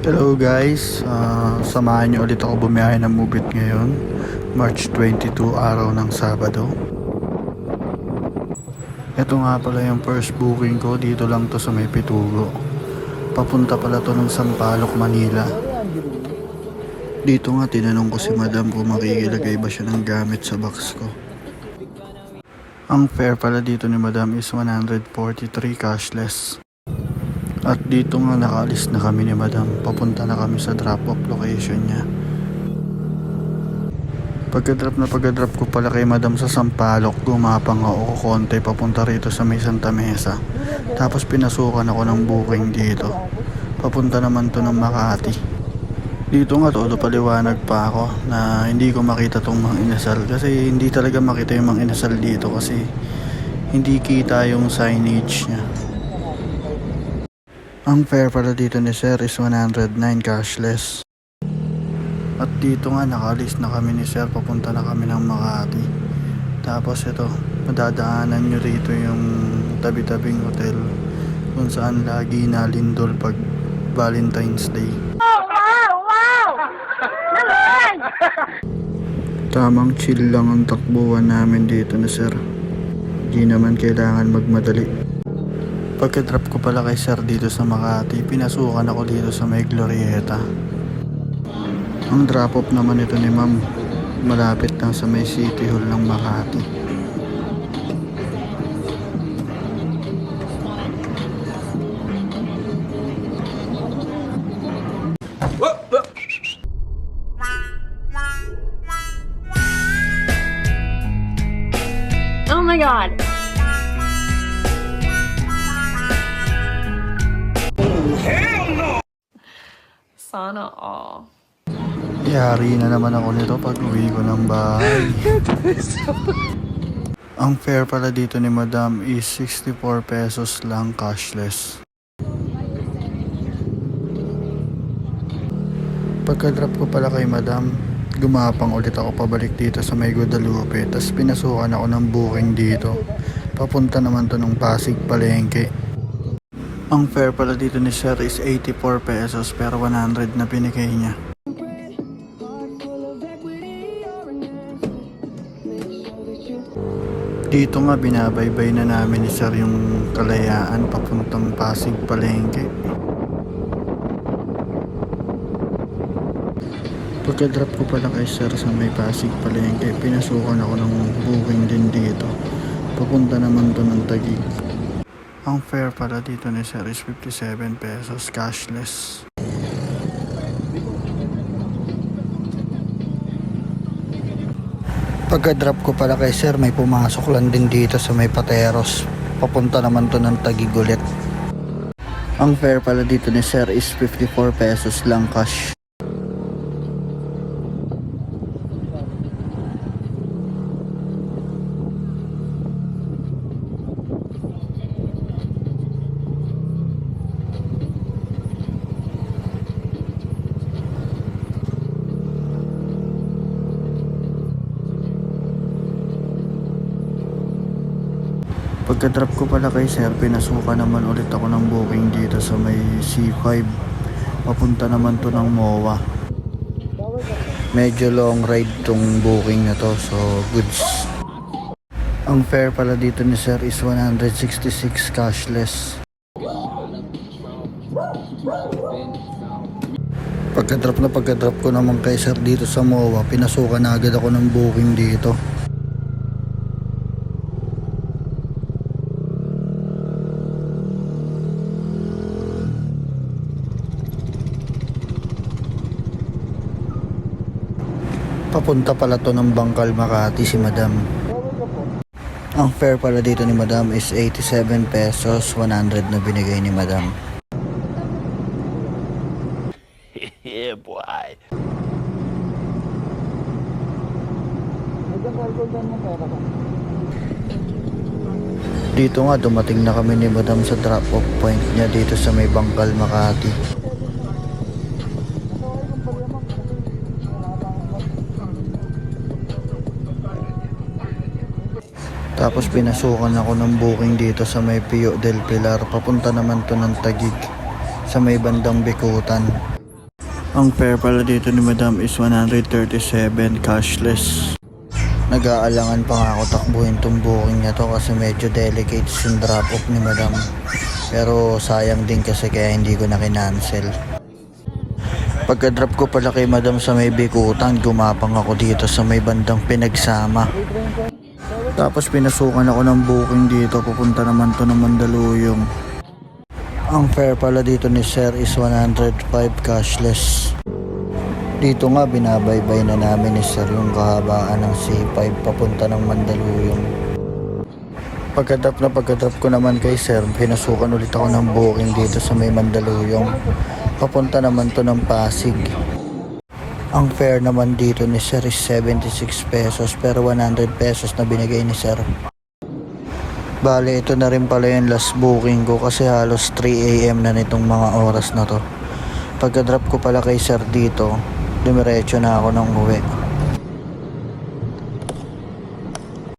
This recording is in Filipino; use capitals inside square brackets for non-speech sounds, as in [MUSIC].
Hello guys, Ah, samahan niyo ulit ako bumiyahe ng Mubit ngayon March 22, araw ng Sabado. Ito nga pala yung first booking ko, dito lang to sa may Pitugo. Papunta pala to ng Sampaloc, Manila. Dito nga tinanong ko si madam kung makikilagay ba siya ng gamit sa box ko. Ang fare pala dito ni madam is 143 cashless at dito nga nakaalis na kami ni madam. Papunta na kami sa drop-off location niya. Pagka-drop na pagka-drop ko pala kay madam sa Sampaloc, gumapang ako konti papunta rito sa may Santa Mesa. Tapos pinasukan ako ng booking dito. Papunta naman to ng Makati. Dito nga todo paliwanag pa ako na hindi ko makita tong mga inasal kasi hindi talaga makita yung mga inasal dito kasi hindi kita yung signage niya. Ang fare pala dito ni Sir is 109 cashless. At dito nga nakalis na kami ni Sir, papunta na kami ng Makati. Tapos ito, madadaanan nyo rito yung tabi-tabing hotel kung saan lagi nalindol pag Valentine's Day. Wow! Wow! Naman! Tamang chill lang ang takbuhan namin dito ni Sir. Di naman kailangan magmadali. Pagka-drop ko pala kay Sir dito sa Makati, pinasukan ako dito sa may Glorieta. Ang drop-off naman ito ni Ma'am, malapit lang sa may City Hall ng Makati. Sana all. Yari na naman ako nito pag uwi ko ng bahay. [LAUGHS] Ang fare pala dito ni Madam is 64 pesos lang cashless. Pagka-drop ko pala kay Madam, gumapang ulit ako pabalik dito sa may Guadalupe. Tapos pinasukan ako ng booking dito. Papunta naman to ng Pasig Palengke. Ang fare pala dito ni Sir is 84 pesos pero 100 na binigay niya. Dito nga binabaybay na namin ni Sir yung kalayaan papuntang Pasig Palengke. Pagka-drop ko pala kay Sir sa may Pasig Palengke, pinasukan ako ng booking din dito. Papunta naman to ng Taguig. Ang fare pala dito ni Sir is 57 pesos cashless. Pagka-drop ko pala kay Sir, may pumasok lang din dito sa may Pateros. Papunta naman to ng Taguig ulit. Ang fare pala dito ni Sir is 54 pesos lang cash. Pagka-drop ko pala kay Sir, pinasukan naman ulit ako ng booking dito sa may C5. Papunta naman to ng MOA. Medyo long ride tong booking na to, so goods. Ang fare pala dito ni Sir is 166 cashless. Pagka-drop na pagka-drop ko naman kay Sir dito sa MOA, pinasukan na agad ako ng booking dito. Papunta pala to ng Bangkal Makati si Madam. Ang fare pala dito ni Madam is 87 pesos, 100 na binigay ni Madam. yeah, boy. Dito nga dumating na kami ni Madam sa drop-off point niya dito sa may Bangkal Makati. Tapos pinasukan ako ng booking dito sa may Pio del Pilar. Papunta naman to ng Tagig sa may bandang Bikutan. Ang fare pala dito ni Madam is 137 cashless. Nag-aalangan pa nga ako takbuhin tong booking niya to kasi medyo delicate yung drop off ni Madam. Pero sayang din kasi kaya hindi ko na kinancel. Pagka-drop ko pala kay Madam sa may bikutan, gumapang ako dito sa may bandang pinagsama. Tapos pinasukan ako ng booking dito, pupunta naman to ng Mandaluyong. Ang fare pala dito ni Sir is 105 cashless. Dito nga binabaybay na namin ni Sir yung kahabaan ng C5 papunta ng Mandaluyong. Pagkadrop na pagkadrop ko naman kay Sir, pinasukan ulit ako ng booking dito sa may Mandaluyong. Papunta naman to ng Pasig. Ang fare naman dito ni Sir is 76 pesos pero 100 pesos na binigay ni Sir. Bale, ito na rin pala yung last booking ko kasi halos 3am na nitong mga oras na to. Pagka-drop ko pala kay Sir dito, dumiretso na ako ng uwi.